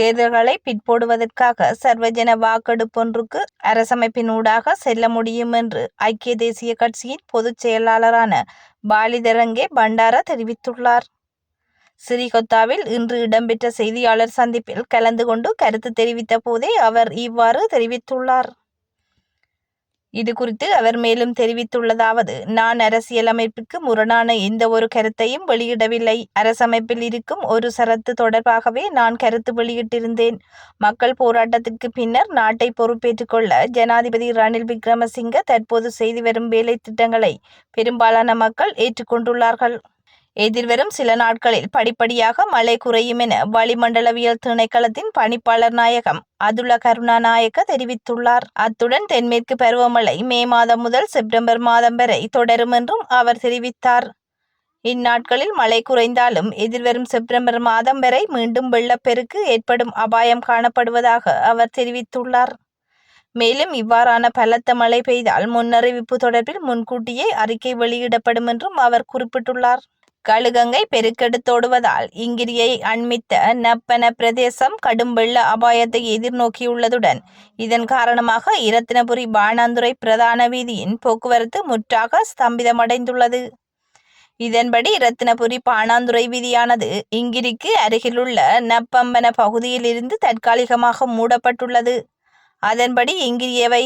தேர்தல்களை பிற்போடுவதற்காக சர்வஜன வாக்கெடுப்பொன்றுக்கு அரசமைப்பினூடாக செல்ல முடியும் என்று ஐக்கிய தேசிய கட்சியின் பொதுச் செயலாளரான பாலிதரங்கே பண்டார தெரிவித்துள்ளார். சிறிகொத்தாவில் இன்று இடம்பெற்ற செய்தியாளர் சந்திப்பில் கலந்து கொண்டு கருத்து தெரிவித்த போதே அவர் இவ்வாறு தெரிவித்துள்ளார். இது குறித்து அவர் மேலும் தெரிவித்துள்ளதாவது நான் அரசியலமைப்பிற்கு முரணான எந்த ஒரு கருத்தையும் வெளியிடவில்லை. அரசமைப்பில் இருக்கும் ஒரு சரத்து தொடர்பாகவே நான் கருத்து வெளியிட்டிருந்தேன். மக்கள் போராட்டத்திற்கு பின்னர் நாட்டை பொறுப்பேற்றுக் கொள்ள ஜனாதிபதி ரணில் விக்ரமசிங்க தற்போது செய்து வரும் வேலை திட்டங்களை பெரும்பாலான மக்கள் ஏற்றுக்கொண்டுள்ளார்கள். எதிர்வரும் சில நாட்களில் படிப்படியாக மழை குறையும் என வளிமண்டலவியல் திணைக்களத்தின் பணிப்பாளர் நாயகம் அதுல கருணாநாயக்க தெரிவித்துள்ளார். அத்துடன் தென்மேற்கு பருவமழை மே மாதம் முதல் செப்டம்பர் மாதம் வரை தொடரும் என்றும் அவர் தெரிவித்தார். இந்நாட்களில் மழை குறைந்தாலும் எதிர்வரும் செப்டம்பர் மாதம் வரை மீண்டும் வெள்ளப்பெருக்கு ஏற்படும் அபாயம் காணப்படுவதாக அவர் தெரிவித்துள்ளார். மேலும் இவ்வாறான பலத்த மழை பெய்தால் முன்னறிவிப்பு தொடர்பில் முன்கூட்டியே அறிக்கை வெளியிடப்படும் என்றும் அவர் குறிப்பிட்டுள்ளார். கழுகங்கை பெருக்கெடுத்தோடுவதால் இங்கிரியை அண்மித்த நப்பன பிரதேசம் கடும் வெள்ள அபாயத்தை எதிர்நோக்கியுள்ளதுடன் இதன் காரணமாக இரத்தினபுரி பாணாந்துறை பிரதான வீதியின் போக்குவரத்து முற்றாக ஸ்தம்பிதமடைந்துள்ளது. இதன்படி இரத்தினபுரி பாணாந்துறை வீதியானது இங்கிரிக்கு அருகிலுள்ள நப்பம்பன பகுதியிலிருந்து தற்காலிகமாக மூடப்பட்டுள்ளது. அதன்படி இங்கிரியவை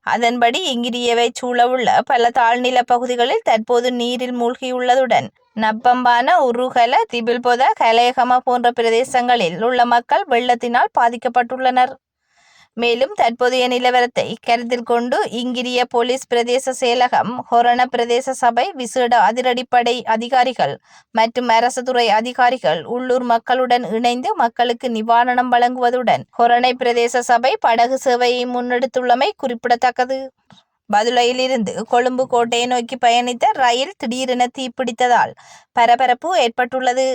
அதன்படி இங்கிரியவை சூழவுள்ள பல தாழ்நில பகுதிகளில் தற்போது நீரில் மூழ்கியுள்ளதுடன் நப்பம்பான உருகல திபில்பொத கலையகம போன்ற பிரதேசங்களில் உள்ள மக்கள் வெள்ளத்தினால் பாதிக்கப்பட்டுள்ளனர். மேலும் தற்போதைய நிலவரத்தை கருத்தில் கொண்டு இங்கிரிய போலீஸ் பிரதேச செயலகம் ஹொரண பிரதேச சபை விசேட அதிரடிப்படை அதிகாரிகள் மற்றும் அரசு துறை அதிகாரிகள் உள்ளூர் மக்களுடன் இணைந்து மக்களுக்கு நிவாரணம் வழங்குவதுடன் ஹொரணை பிரதேச சபை படகு சேவையை முன்னெடுத்துள்ளமை குறிப்பிடத்தக்கது. பதுளையிலிருந்து கொழும்பு கோட்டையை நோக்கி பயணித்த ரயில் திடீரென தீப்பிடித்ததால் பரபரப்பு ஏற்பட்டுள்ளது.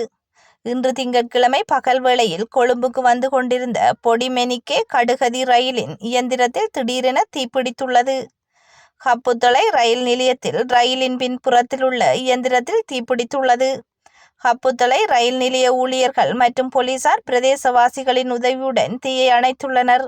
இன்று திங்கட்கிழமை பகல் வேளையில் கொழும்புக்கு வந்து கொண்டிருந்த பொடிமெனிக்கே கடுகதி ரயிலின் இயந்திரத்தில் திடீரென தீப்பிடித்துள்ளது. ஹப்புத்தொலை ரயில் நிலையத்தில் ரயிலின் பின்புறத்தில் உள்ள இயந்திரத்தில் தீப்பிடித்துள்ளது. ஹப்புத்தொலை ரயில் நிலைய ஊழியர்கள் மற்றும் போலீசார் பிரதேசவாசிகளின் உதவியுடன் தீயை அணைத்துள்ளனர்.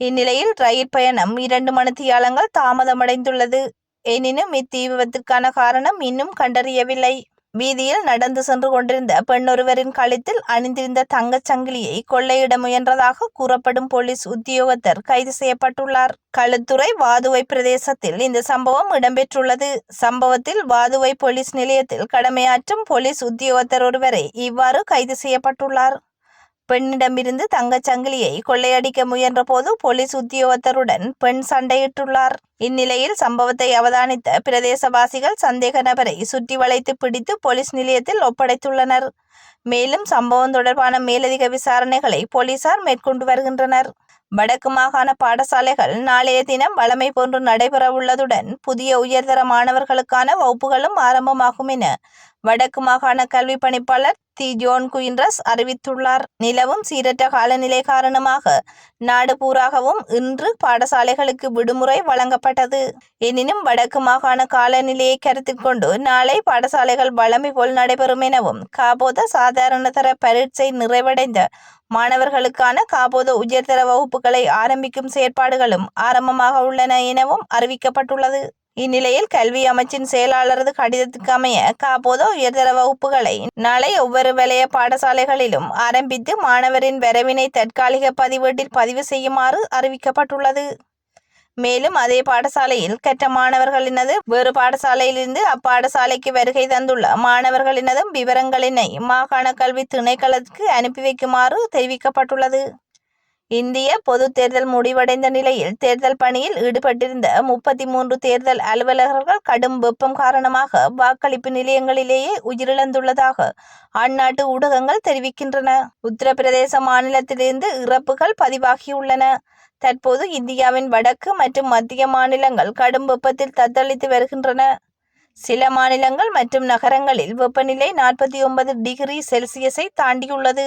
இந்நிலையில் ரயில் பயணம் இரண்டு மணித்தியாலங்கள் தாமதமடைந்துள்ளது. எனினும் இத்தீ விபத்திற்கான காரணம் இன்னும் கண்டறியவில்லை. வீதியில் நடந்து சென்று கொண்டிருந்த பெண்ணொருவரின் கழுத்தில் அணிந்திருந்த தங்கச் சங்கிலியை கொள்ளையிட முயன்றதாக கூறப்படும் போலீஸ் உத்தியோகத்தர் கைது செய்யப்பட்டுள்ளார். களுத்துறை வாதுவை பிரதேசத்தில் இந்த சம்பவம் இடம்பெற்றுள்ளது. சம்பவத்தில் வாதுவை போலீஸ் நிலையத்தில் கடமையாற்றும் போலீஸ் உத்தியோகத்தர் ஒருவரை இவ்வாறு கைது செய்யப்பட்டுள்ளார். பெண்ணிடமிருந்து தங்கச் சங்கிலியை கொள்ளையடிக்க முயன்ற போது போலீஸ் உத்தியோகத்தருடன் பெண் சண்டையிட்டுள்ளார். இந்நிலையில் சம்பவத்தை அவதானித்த பிரதேசவாசிகள் சந்தேக நபரை சுற்றி வளைத்து பிடித்து போலீஸ் நிலையத்தில் ஒப்படைத்துள்ளனர். மேலும் சம்பவம் தொடர்பான மேலதிக விசாரணைகளை போலீசார் மேற்கொண்டு வருகின்றனர். வடக்கு மாகாண பாடசாலைகள் நாளைய தினம் வழமை போன்று நடைபெறவுள்ளதுடன் புதிய உயர்தர மாணவர்களுக்கான வகுப்புகளும் ஆரம்பமாகும் என வடக்கு மாகாண கல்வி பணிப்பாளர் தி. ஜோன் குயின்ரஸ் அறிவித்துள்ளார். நிலவும் சீரற்ற காலநிலை காரணமாக நாடு பூராகவும் இன்று பாடசாலைகளுக்கு விடுமுறை வழங்கப்பட்டது. எனினும் வடக்கு மாகாண காலநிலையை கருத்தில் கொண்டு நாளை பாடசாலைகள் வழமை போல் நடைபெறும் எனவும் காபோத சாதாரணதர பரீட்சை நிறைவடைந்த மாணவர்களுக்கான காபோத உயர்தர வகுப்புகளை ஆரம்பிக்கும் செயற்பாடுகளும் ஆரம்பமாக உள்ளன எனவும் அறிவிக்கப்பட்டுள்ளது. இந்நிலையில் கல்வி அமைச்சின் செயலாளரது கடிதத்துக்கு அமைய காப்போத உயர்தர வகுப்புகளை நாளை ஒவ்வொரு வலய பாடசாலைகளிலும் ஆரம்பித்து மாணவரின் வரவினை தற்காலிக பதிவேட்டில் பதிவு செய்யுமாறு அறிவிக்கப்பட்டுள்ளது. மேலும் அதே பாடசாலையில் கற்ற மாணவர்களினது வேறு பாடசாலையிலிருந்து அப்பாடசாலைக்கு வருகை தந்துள்ள மாணவர்களினதும் விவரங்களினை மாகாண கல்வி திணைக்களத்துக்கு அனுப்பி வைக்குமாறு தெரிவிக்கப்பட்டுள்ளது. இந்திய பொது தேர்தல் முடிவடைந்த நிலையில் தேர்தல் பணியில் ஈடுபட்டிருந்த முப்பத்தி மூன்று தேர்தல் அலுவலர்கள் கடும் வெப்பம் காரணமாக வாக்களிப்பு நிலையங்களிலேயே உயிரிழந்துள்ளதாக அந்நாட்டு ஊடகங்கள் தெரிவிக்கின்றன. உத்தரப்பிரதேச மாநிலத்திலிருந்து இறப்புகள் பதிவாகியுள்ளன. தற்போது இந்தியாவின் வடக்கு மற்றும் மத்திய மாநிலங்கள் கடும் வெப்பத்தில் தத்தளித்து வருகின்றன. சில மாநிலங்கள் மற்றும் நகரங்களில் வெப்பநிலை நாற்பத்தி ஒன்பது டிகிரி செல்சியஸை தாண்டியுள்ளது.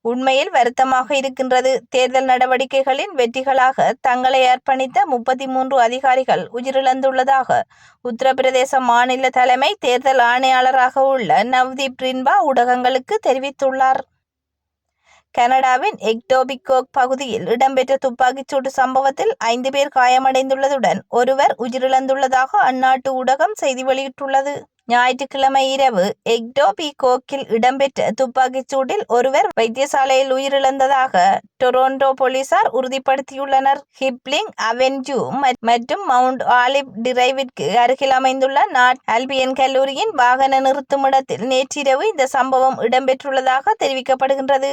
உண்மையில் வருத்தமாக இருக்கின்றது. தேர்தல் நடவடிக்கைகளின் வெற்றிகளாக தங்களை அர்ப்பணித்த முப்பத்தி மூன்று அதிகாரிகள் உயிரிழந்துள்ளதாக உத்தரப்பிரதேச மாநில தலைமை தேர்தல் ஆணையாளராக உள்ள நவ்தீப் ரின்பா ஊடகங்களுக்கு தெரிவித்துள்ளார். கனடாவின் எக்டோபிகோக் பகுதியில் இடம்பெற்ற துப்பாக்கிச்சூடு சம்பவத்தில் ஐந்து பேர் காயமடைந்துள்ளதுடன் ஒருவர் உயிரிழந்துள்ளதாக அந்நாட்டு ஊடகம் செய்தி வெளியிட்டுள்ளது. ஞாயிற்றுக்கிழமை இரவு எக்டோபிகோக்கில் இடம்பெற்ற துப்பாக்கிச்சூடில் ஒருவர் வைத்தியசாலையில் உயிரிழந்ததாக டொரோண்டோ போலீசார் உறுதிப்படுத்தியுள்ளனர். ஹிப்லிங் அவென்யூ மற்றும் மவுண்ட் ஆலிப் டிரைவிற்கு அருகில் அமைந்துள்ள நாட் ஆல்பியன் கல்லூரியின் வாகன நிறுத்துமிடத்தில் நேற்றிரவு இந்த சம்பவம் இடம்பெற்றுள்ளதாக தெரிவிக்கப்படுகின்றது.